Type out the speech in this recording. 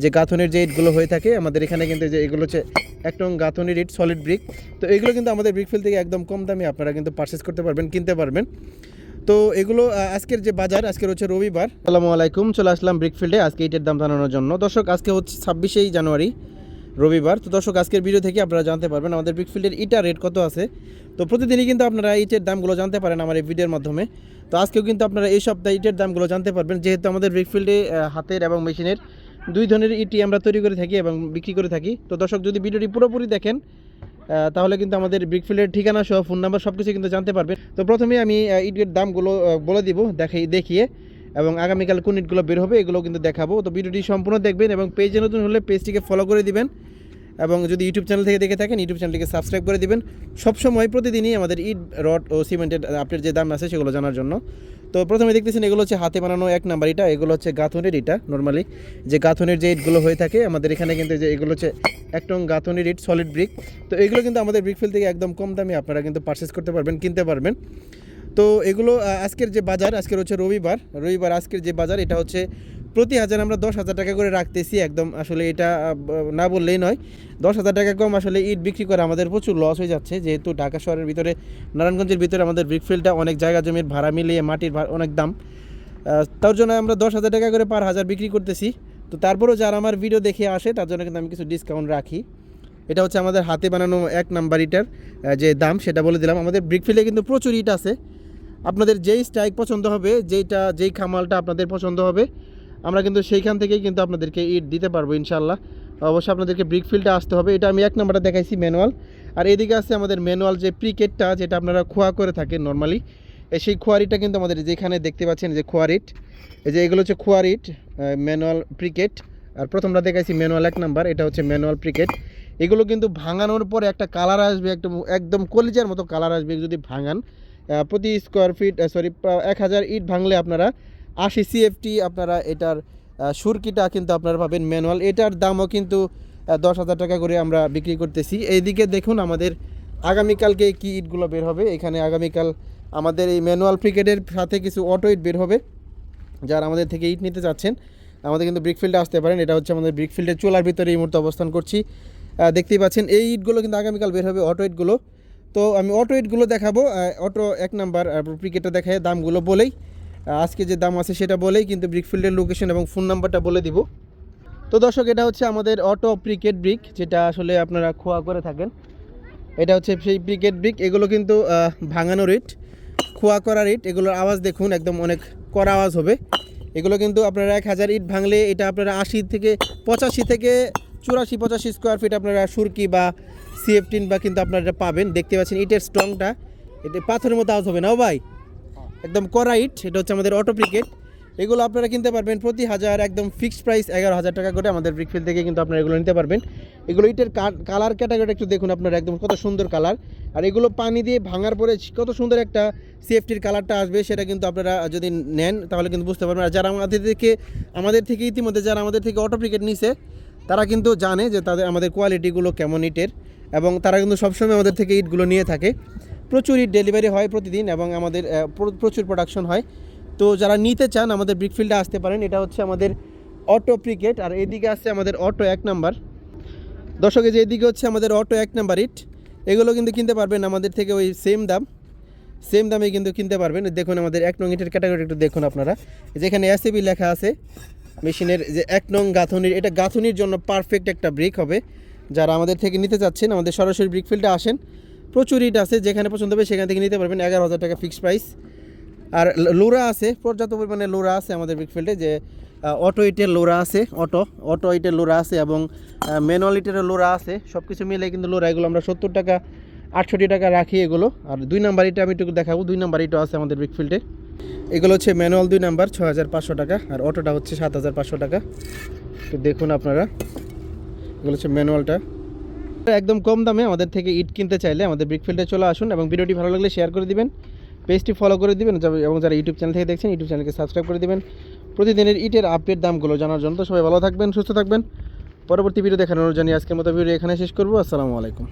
যে গাঁথনের যে ইটগুলো হয়ে থাকে, আমাদের এখানে কিন্তু যে এগুলো হচ্ছে এক নং গাঁথনের ইট সলিড ব্রিক তো এগুলো কিন্তু আমাদের ব্রিক ফিল থেকে একদম কম দামে আপনারা কিন্তু পারচেস করতে পারবেন, কিনতে পারবেন। তো এগুলো আজকের যে বাজার, আজকের হচ্ছে রবিবার। আসসালামু আলাইকুম, চলে আসলাম ব্রিকফিল্ডে আজকে ইটের দাম জানানোর জন্য। দর্শক, আজকে হচ্ছে ছাব্বিশেই জানুয়ারি, রবিবার। তো দর্শক, আজকের ভিডিও থেকে আপনারা জানতে পারবেন আমাদের ব্রিকফিল্ডের ইটার রেট কত আছে। তো প্রতিদিনই কিন্তু আপনারা ইটের দামগুলো জানতে পারেন আমার এই ভিডিওর মাধ্যমে। তো আজকেও কিন্তু আপনারা এই সপ্তাহে ইটের দামগুলো জানতে পারবেন, যেহেতু আমাদের ব্রিকফিল্ডে হাতের এবং মেশিনের দুই ধরনের ইটি আমরা তৈরি করে থাকি এবং বিক্রি করে থাকি। তো দর্শক, যদি ভিডিওটি পুরোপুরি দেখেন তাহলে কিন্তু আমাদের ব্রিকফিল্ডের ঠিকানা সহ ফোন নাম্বার সব কিছু কিন্তু জানতে পারবে তো প্রথমে আমি ইটের দামগুলো বলে দিব দেখাই দেখিয়ে, এবং আগামীকাল কোন ইটগুলো বের হবে এগুলো কিন্তু দেখাবো। তো ভিডিওটি সম্পূর্ণ দেখবেন এবং পেজে নতুন হলে পেজটিকে ফলো করে দিবেন। এবং যদি ইউটিউব চ্যানেল থেকে দেখে থাকেন, ইউটিউব চ্যানেলটিকে সাবস্ক্রাইব করে দিবেন। সবসময় প্রতিদিনই আমাদের ইট, রড ও সিমেন্টের আপডেট যে দাম আছে সেগুলো জানার জন্য। তো প্রথমে দেখতেছেন, এগুলো হচ্ছে হাতে বানানো এক নাম্বার ইটা, এগুলো হচ্ছে গাঁথনের ইটা নর্মালি যে গাঁথনের যে ইটগুলো হয়ে থাকে, আমাদের এখানে কিন্তু যে এগুলো হচ্ছে এক নং গাঁথনের ইট সলিড ব্রিক তো এগুলো কিন্তু আমাদের ব্রিক ফিল থেকে একদম কম দামে আপনারা কিন্তু পারচেস করতে পারবেন, কিনতে পারবেন। তো এগুলো আজকের যে বাজার, আজকের হচ্ছে রবিবার রবিবার আজকের যে বাজার, এটা হচ্ছে প্রতি হাজার আমরা দশ হাজার টাকা করে রাখতেছি, একদম আসলে এটা না বললেই নয়। দশ হাজার টাকা কম আসলে ইট বিক্রি করে আমাদের প্রচুর লস হয়ে যাচ্ছে, যেহেতু ঢাকা শহরের ভিতরে, নারায়ণগঞ্জের ভিতরে আমাদের ব্রিকফিল্ডটা অনেক জায়গা জমির ভাড়া মিলিয়ে মাটির অনেক দাম। তার জন্য আমরা দশ হাজার টাকা করে পার হাজার বিক্রি করতেছি। তো তারপরেও যারা আমার ভিডিও দেখে আসে, তার জন্য কিন্তু আমি কিছু ডিসকাউন্ট রাখি। এটা হচ্ছে আমাদের হাতে বানানো এক নাম্বার ইটার যে দাম, সেটা বলে দিলাম। আমাদের ব্রিকফিল্ডে কিন্তু প্রচুর ইট আছে। আপনাদের যেই স্ট্রাইক পছন্দ হবে, যেইটা, যেই খামালটা আপনাদের পছন্দ হবে, আমরা কিন্তু সেইখান থেকেই কিন্তু আপনাদেরকে ইট দিতে পারব ইনশাল্লাহ অবশ্যই আপনাদেরকে ব্রিক ফিল্ডে আসতে হবে, এটা আমি এক নম্বরটা দেখাইছি ম্যানুয়াল আর এদিকে আছে আমাদের ম্যানুয়াল যে প্রিকেটটা যেটা আপনারা খোয়া করে থাকেন নর্মালি সেই খোয়ারিটা কিন্তু আমাদের যেখানে দেখতে পাচ্ছেন যে খোয়ারিট, এই যে এগুলো হচ্ছে খোয়ারিট ম্যানুয়াল প্রিকেট আর প্রথমটা দেখাইছি ম্যানুয়াল এক নাম্বার এটা হচ্ছে ম্যানুয়াল প্রিকেট এগুলো কিন্তু ভাঙানোর পরে একটা কালার আসবে, একদম একদম কলিজার মতো কালার আসবে যদি ভাঙান। প্রতি স্কোয়ার ফিট সরি এক হাজার ইট ভাঙলে আপনারা আশি সিএফটি আপনারা এটার সুরকিটা কিন্তু আপনারা পাবেন ম্যানুয়াল এটার দামও কিন্তু দশ হাজার টাকা করে আমরা বিক্রি করতেছি। এইদিকে দেখুন আমাদের আগামীকালকে কি ইটগুলো বের হবে। এখানে আগামীকাল আমাদের এই ম্যানুয়াল ক্রিকেটের সাথে কিছু অটো ইট বের হবে। যারা আমাদের থেকে ইট নিতে চাচ্ছেন, আমাদের কিন্তু ব্রিকফিল্ডে আসতে পারেন। এটা হচ্ছে আমাদের ব্রিকফিল্ডের চোলার ভিতরে এই মুহূর্তে অবস্থান করছি। দেখতেই পাচ্ছেন, এই ইটগুলো কিন্তু আগামীকাল বের হবে অটো ইটগুলো। তো আমি অটো ইটগুলো দেখাবো অটো এক নাম্বার ক্রিকেটটা দেখায় দামগুলো বলেই। আজকে যে দাম আছে সেটা বলেই কিন্তু ব্রিকফিল্ডের লোকেশন এবং ফোন নাম্বারটা বলে দিব। তো দর্শক, এটা হচ্ছে আমাদের অটো ক্রিকেট ব্রিক যেটা আসলে আপনারা খোয়া করে থাকেন। এটা হচ্ছে সেই ক্রিকেট ব্রিক এগুলো কিন্তু ভাঙানো রেট খোয়া করা রেট এগুলোর আওয়াজ দেখুন, একদম অনেক কড়া আওয়াজ হবে। এগুলো কিন্তু আপনারা এক হাজার ইট ভাঙলে এটা আপনারা আশি থেকে পঁচাশি থেকে চুরাশি, পঁচাশি স্কোয়ার ফিট আপনারা সুরকি বা সিএফটিন বা কিন্তু আপনারা এটা পাবেন। দেখতে পাচ্ছেন ইটের স্ট্রংটা এটা পাথরের মতো আওয়াজ হবে না ভাই? একদম কড়া ইট, এটা হচ্ছে আমাদের অটো ক্রিকেট এগুলো আপনারা কিনতে পারবেন প্রতি হাজার একদম ফিক্সড প্রাইস এগারো হাজার টাকা করে আমাদের ব্রিকফিল থেকে কিন্তু আপনারা এগুলো নিতে পারবেন। এগুলো ইটের কালার ক্যাটাগরিটা একটু দেখুন আপনারা, একদম কত সুন্দর কালার আর এগুলো পানি দিয়ে ভাঙার পরে কত সুন্দর একটা সেফটির কালারটা আসবে, সেটা কিন্তু আপনারা যদি নেন, তাহলে কিন্তু বুঝতে পারবেন। আর যারা আমাদের থেকে আমাদের থেকে ইতিমধ্যে, যারা আমাদের থেকে অটো ক্রিকেট নিছে তারা কিন্তু জানে যে তাদের, আমাদের কোয়ালিটিগুলো কেমন ইটের এবং তারা কিন্তু সবসময় আমাদের থেকে ইটগুলো নিয়ে থাকে। প্রচুর ইট ডেলিভারি হয় প্রতিদিন এবং আমাদের প্রচুর প্রোডাকশন হয়। তো যারা নিতে চান, আমাদের ব্রিকফিল্ডে আসতে পারেন। এটা হচ্ছে আমাদের অটো ক্রিকেট আর এদিকে আছে আমাদের অটো এক নাম্বার। দর্শকে যে এদিকে হচ্ছে আমাদের অটো এক নাম্বার ইট এগুলো কিন্তু কিনতে পারবেন আমাদের থেকে ওই সেম দাম। সেম দামে কিন্তু কিনতে পারবেন। দেখুন আমাদের এক নং ইটের ক্যাটাগরি একটু দেখুন আপনারা। যেখানে এসএবি লেখা আছে মেশিনের যে এক নং গাঁথনির, এটা গাঁথনির জন্য পারফেক্ট একটা ব্রিক হবে। যারা আমাদের থেকে নিতে চাচ্ছেন, আমাদের সরাসরি ব্রিক ফিল্ডে আসেন। প্রচুর ইট আছে, যেখানে পছন্দ হবে সেখান থেকে নিতে পারবেন এগারো হাজার টাকা ফিক্সড প্রাইস আর লোরা আছে, পর্যাপ্ত পরিমাণে লোরা আছে আমাদের ব্রিকফিল্ডে যে অটো ইটের লোরা আছে অটো অটো ইটের লোরা আছে এবং ম্যানুয়াল ইটের লোরা আছে সব কিছু মিলে কিন্তু লোরা, এগুলো আমরা সত্তর টাকা, আটষট্টি টাকা রাখি এগুলো। আর দুই নাম্বার ইটা আমি একটু দেখাবো, দুই নাম্বার ইটও আছে আমাদের ব্রিকফিল্ডে এগুলো হচ্ছে ম্যানুয়াল দুই নাম্বার ছ হাজার পাঁচশো টাকা, আর অটোটা হচ্ছে সাত হাজার পাঁচশো টাকা। তো দেখুন আপনারা, এগুলো হচ্ছে ম্যানুয়ালটা। একদম কম দামে আমাদের থেকে ইট কিনতে চাইলে আমাদের ব্রিকফিল্ডে চলে আসুন এবং ভিডিওটি ভালো লাগলে শেয়ার করে দিবেন, পেজটি ফলো করে দিবেন এবং যারা ইউটিউব চ্যানেল থেকে দেখছেন, ইউটিউব চ্যানেলকে সাবস্ক্রাইব করে দিবেন। প্রতিদিনের ইটের আপডেট দামগুলো জানার জন্য তো সবাই ভালো থাকবেন, সুস্থ থাকবেন। পরবর্তী ভিডিও দেখানোর জন্য আজকের মতো ভিডিও এখানে শেষ করব। আসসালামু আলাইকুম।